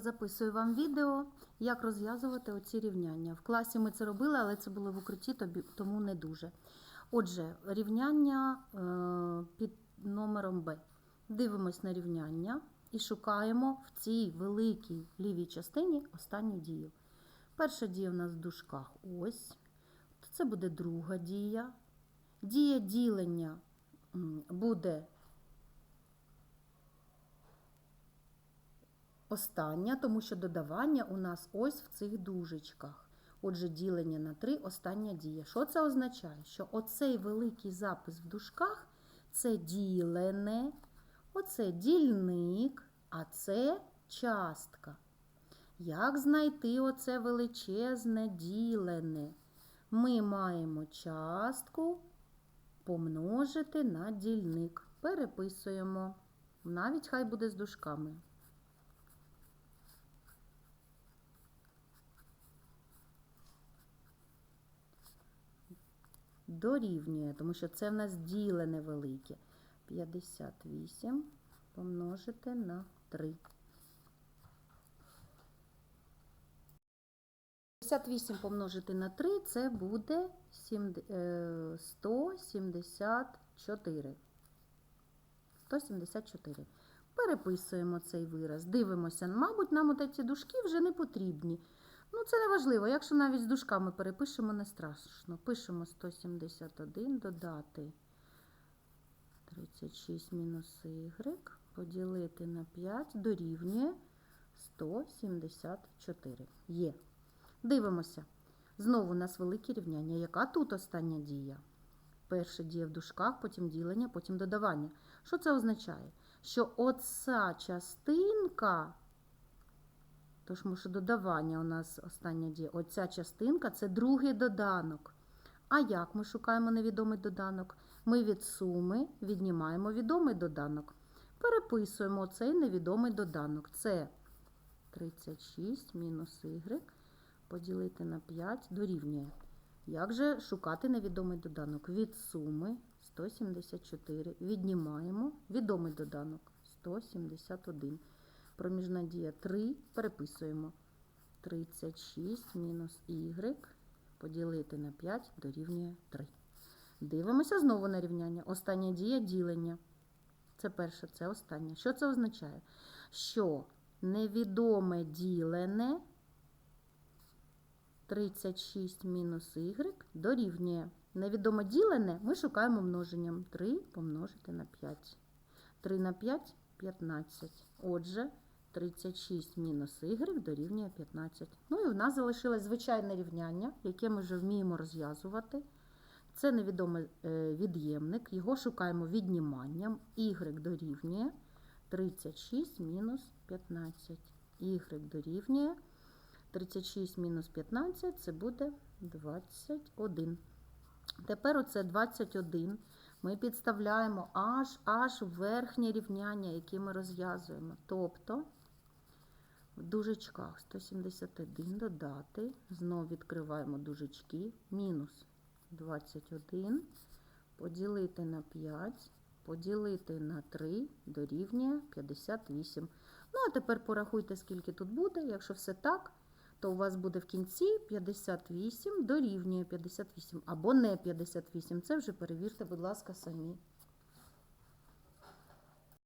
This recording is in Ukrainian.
записую вам відео, як розв'язувати оці рівняння. В класі ми це робили, але це було в укритті, тому не дуже. Отже, рівняння е, під номером Б. Дивимось на рівняння і шукаємо в цій великій лівій частині останню дію. Перша дія в нас в дужках ось. Це буде друга дія. Дія ділення буде остання, тому що додавання у нас ось в цих дужечках. Отже, ділення на 3 остання дія. Що це означає? Що оцей великий запис в дужках це ділене, оце дільник, а це частка. Як знайти оце величезне ділене? Ми маємо частку помножити на дільник. Переписуємо. Навіть хай буде з дужками. Дорівнює, тому що це в нас ділене велике. 58 помножити на 3. 58 помножити на 3 це буде е, 174. 174. Переписуємо цей вираз. Дивимося. Мабуть, нам от ці дужки вже не потрібні. Ну, це не важливо. Якщо навіть з дужками перепишемо, не страшно. Пишемо 171 додати 36 мінус y поділити на 5 дорівнює 174. Є. Дивимося. Знову у нас велике рівняння. Яка тут остання дія? Перша дія в дужках, потім ділення, потім додавання. Що це означає? Що оця частинка, тож може додавання у нас остання дія, оця частинка це другий доданок. А як ми шукаємо невідомий доданок? Ми від суми віднімаємо відомий доданок. Переписуємо цей невідомий доданок. Це 36 мінус y поділити на 5 дорівнює. Як же шукати невідомий доданок? Від суми 174 віднімаємо відомий доданок 171. Проміжна дія 3 переписуємо. 36 мінус y поділити на 5 дорівнює 3. Дивимося знову на рівняння. Остання дія ділення. Це перше, це останнє. Що це означає? Що невідоме ділене 36 мінус y дорівнює. Невідомо ділене ми шукаємо множенням. 3 помножити на 5. 3 на 5 15. Отже, 36 мінус y дорівнює 15. Ну і в нас залишилось звичайне рівняння, яке ми вже вміємо розв'язувати. Це невідомий е, від'ємник. Його шукаємо відніманням. y дорівнює 36 мінус 15. y дорівнює 36 мінус 15 це буде 21. Тепер оце 21 ми підставляємо аж аж верхнє рівняння, яке ми розв'язуємо. Тобто в дужечках 171 додати, знову відкриваємо дужечки, мінус 21, поділити на 5, поділити на 3 дорівнює 58. Ну, а тепер порахуйте, скільки тут буде. Якщо все так, то у вас буде в кінці 58 дорівнює 58 або не 58. Це вже перевірте, будь ласка, самі.